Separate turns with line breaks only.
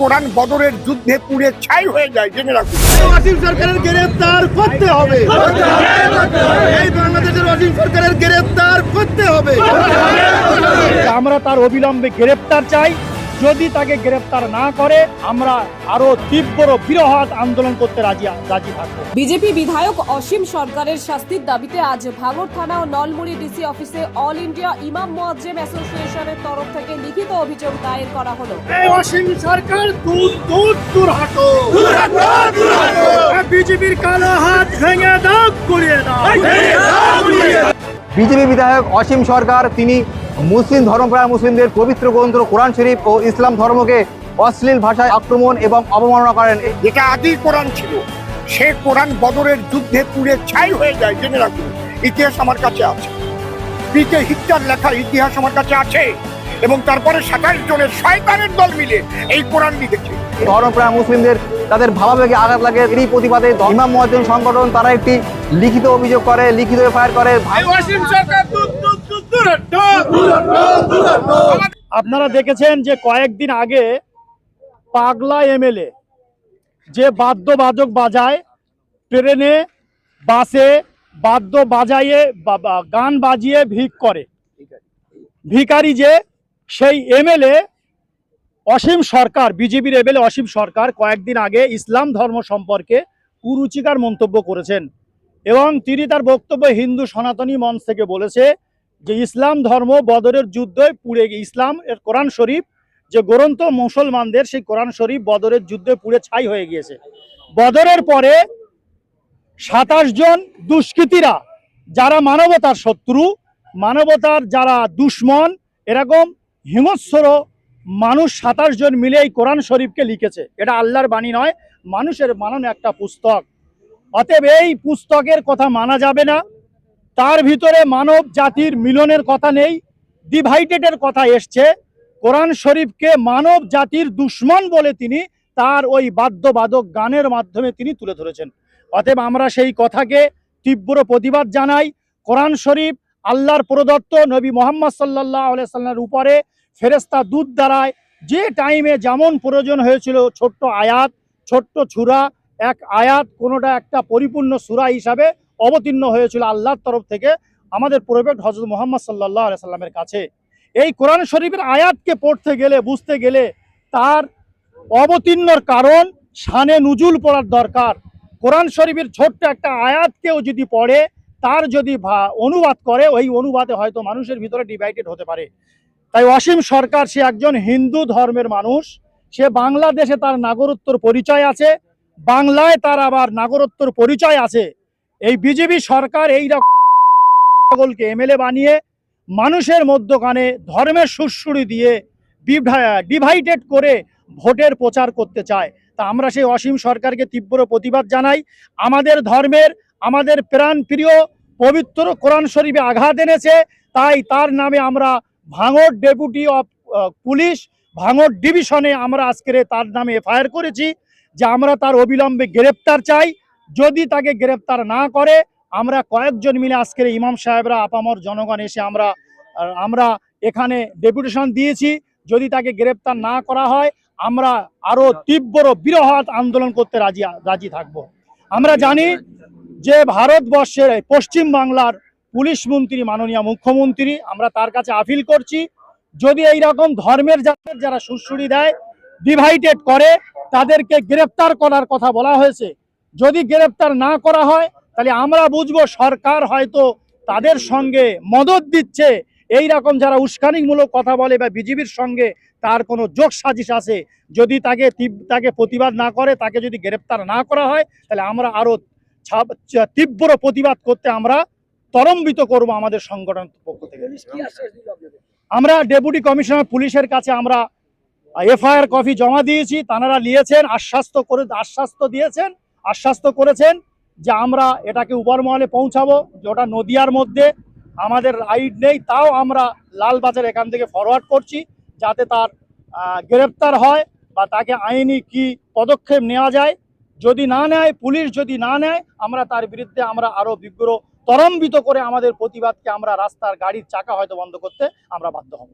কোরআন বদরের যুদ্ধে পুড়ে ছাই হয়ে যায় জেনে রাখুন।
অসীম সরকারের গ্রেফতার করতে হবে। এই বাংলাদেশের অসীম সরকারের গ্রেফতার করতে হবে।
আমরা তার অবিলম্বে গ্রেফতার চাই। যদি তাকে গ্রেপ্তার না করে আমরা আরও তীব্র বৃহৎ আন্দোলন করতে রাজি রাজি থাকব।
বিজেপি বিধায়ক অসীম সরকারের শাস্তির দাবিতে আজ ভাঙড় থানা ও নলমুড়ি ডিসি অফিসে অল ইন্ডিয়া ইমাম মোয়াজ্জেম অ্যাসোসিয়েশনের তরফ থেকে লিখিত অভিযোগ দায়ের করা হলো।
অসীম সরকার দূর দূর দূর হাঁটো। বিজেপির কালো হাত ভেঙে দাও। করিয়ে দাও।
বিজেপি বিধায়ক অসীম সরকার তিনি মুসলিম ধর্মপ্রায় মুসলিমদের পবিত্র গ্রন্থ কোরআন শরীফ ও ইসলাম ধর্মকে অশ্লীল ভাষায় আক্রমণ এবং অবমাননা করেন।
যেটা আদি কোরআন ছিল। সে কোরআন বদরের যুদ্ধে পুড়ে ছাই হয়ে যায় জেনে রাখুন ইতিহাস আমার কাছে আছে। পিকে হিটলার লেখা ইতিহাস আমার কাছে আছে এবং তারপরে সাতাশ জনের শয়তানের দল মিলে এই কোরআন লিখেছে
ধর্মপ্রায় মুসলিমদের তাদের ভাবাবেগে আঘাত লাগে এরই প্রতিবাদে ইমাম মহাজন সংগঠন তারা একটি লিখিত অভিযোগ করে লিখিত এফআইআর করে।
আপনারা দেখেছেন যে কয়েকদিন আগে পাগলা এমএলএ যে বাদ্যবাদক বাজায়, ট্রেনে, বাসে বাদ্য বাজাইয়ে গান বাজিয়ে ভিক করে। ভিখারি যে, সেই এমএলএ অসীম সরকার, বিজেপির এমএলএ অসীম সরকার কয়েকদিন আগে ইসলাম ধর্ম সম্পর্কে কুরুচিকার মন্তব্য করেছেন এবং তিনি তার বক্তব্য হিন্দু সনাতনী মঞ্চ থেকে বলেছে যে ইসলাম ধর্ম বদরের যুদ্ধে পুড়ে ইসলাম এর কোরআন শরীফ, যে গ্রন্থ মুসলমানদের সেই কোরআন শরীফ বদরের যুদ্ধে পুড়ে ছাই হয়ে গিয়েছে। বদরের পরে সাতাশ জন দুষ্কৃতীরা, যারা মানবতার শত্রু, মানবতার যারা দুশ্মন, এরকম হিংস্র মানুষ সাতাশ জন মিলে এই কোরআন শরীফকে লিখেছে। এটা আল্লাহর বাণী নয়, মানুষের বানানো একটা পুস্তক। অতএব এই পুস্তকের কথা মানা যাবে না। তার ভিতরে মানব জাতির মিলনের কথা নেই ডিভাইডেডের কথা এসছে। কোরআন শরীফকে মানব জাতির দুশ্মন বলে তিনি তার ওই বাদ্যবাদক গানের মাধ্যমে তিনি তুলে ধরেছেন। অতএব আমরা সেই কথাকে তীব্র প্রতিবাদ জানাই। কোরআন শরীফ আল্লাহর প্রদত্ত নবী মোহাম্মদ সাল্লাহ সাল্লামের উপরে ফেরেস্তা দুধ দ্বারায় যে টাইমে যেমন প্রয়োজন হয়েছিল ছোট্ট আয়াত, ছোট্ট ছুরা, এক আয়াত, কোনোটা একটা পরিপূর্ণ সুরা হিসাবে অবতীর্ণ হয়েছিল আল্লাহর তরফ থেকে আমাদের প্রফেট হজরত মোহাম্মদ সাল্লাহ সাল্লামের কাছে। এই কোরআন শরীফের আয়াতকে পড়তে গেলে, বুঝতে গেলে তার অবতীর্ণর কারণ শানে নুজুল পড়ার দরকার। কোরআন শরীফের ছোট্ট একটা আয়াতকেও যদি পড়ে, তার যদি অনুবাদ করে, ওই অনুবাদে হয়তো মানুষের ভিতরে ডিভাইডেড হতে পারে। তাই অসীম সরকার, সে একজন হিন্দু ধর্মের মানুষ, সে বাংলাদেশে তার নাগরত্বর পরিচয় আছে, বাংলায় তার আবার নাগরত্বর পরিচয় আছে। এই বিজেপি সরকার এই রকমকে এমএলএ বানিয়ে মানুষের মধ্যখানে ধর্মের সুরসুরি দিয়ে ডিভাইডেড করে ভোটের প্রচার করতে চায়। তা আমরা সেই অসীম সরকারকে তীব্র প্রতিবাদ জানাই। আমাদের ধর্মের, আমাদের প্রাণ প্রিয় পবিত্র কোরআন শরীফে আঘাত এনেছে। তাই তার নামে আমরা Bhangar deputy of police Bhangar ডিভিশনে আমরা আজকের তার নামে এফআইআর করেছি। যে আমরা তার অবিলম্বে গ্রেপ্তার চাই। যদি তাকে গ্রেপ্তার না করে, আমরা কয়েকজন মিলে আজকের ইমাম সাহেবরা, আপামর জনগণ এসে আমরা আমরা এখানে ডেপুটেশন দিয়েছি। যদি তাকে গ্রেপ্তার না করা হয়, আমরা আরও তীব্র বৃহৎ আন্দোলন করতে রাজি রাজি থাকব। আমরা জানি যে ভারতবর্ষের পশ্চিম বাংলার পুলিশ মন্ত্রী, মাননীয় মুখ্যমন্ত্রী, আমরা তার কাছে আপিল করছি। যদি এই রকম ধর্মের জাতের যারা সুরসুরি দেয় ডিভাইডেড করে, তাদেরকে গ্রেপ্তার করার কথা বলা হয়েছে যদি গ্রেপ্তার না করা হয় তাহলে আমরা বুঝব সরকার হয়তো তাদের সঙ্গে মদত দিচ্ছে। এই রকম যারা উস্কানিমূলক কথা বলে বা বিজেপির সঙ্গে তার কোনো যোগ সাজিশ আছে যদি তাকে তাকে প্রতিবাদ না করে তাকে যদি গ্রেপ্তার না করা হয় তাহলে আমরা আরও ছাপ- তীব্র প্রতিবাদ করতে আমরা তরম্বিত করব আমাদের সংগঠন পক্ষ থেকে। আমরা ডেপুটি কমিশনার পুলিশের কাছে আমরা এফআইআর কপি জমা দিয়েছি তানারা নিয়েছেন আশ্বাস্ত করে আশ্বাস্ত দিয়েছেন। আশ্বাস্ত করেছেন যে আমরা এটাকে উপরমহলে পৌঁছাবো, যে ওটা নদিয়ার মধ্যে আমাদের রাইড নেই, তাও আমরা লালবাজার এখান থেকে ফরওয়ার্ড করছি যাতে তার গ্রেপ্তার হয় বা তাকে আইনি কি পদক্ষেপ নেওয়া যায়। যদি না নেয়, পুলিশ যদি না নেয়, আমরা তার বিরুদ্ধে আমরা আরও বিগ্রহ তরম্বিত করে আমাদের প্রতিবাদকে আমরা রাস্তার গাড়ির চাকা হয়তো বন্ধ করতে আমরা বাধ্য হব।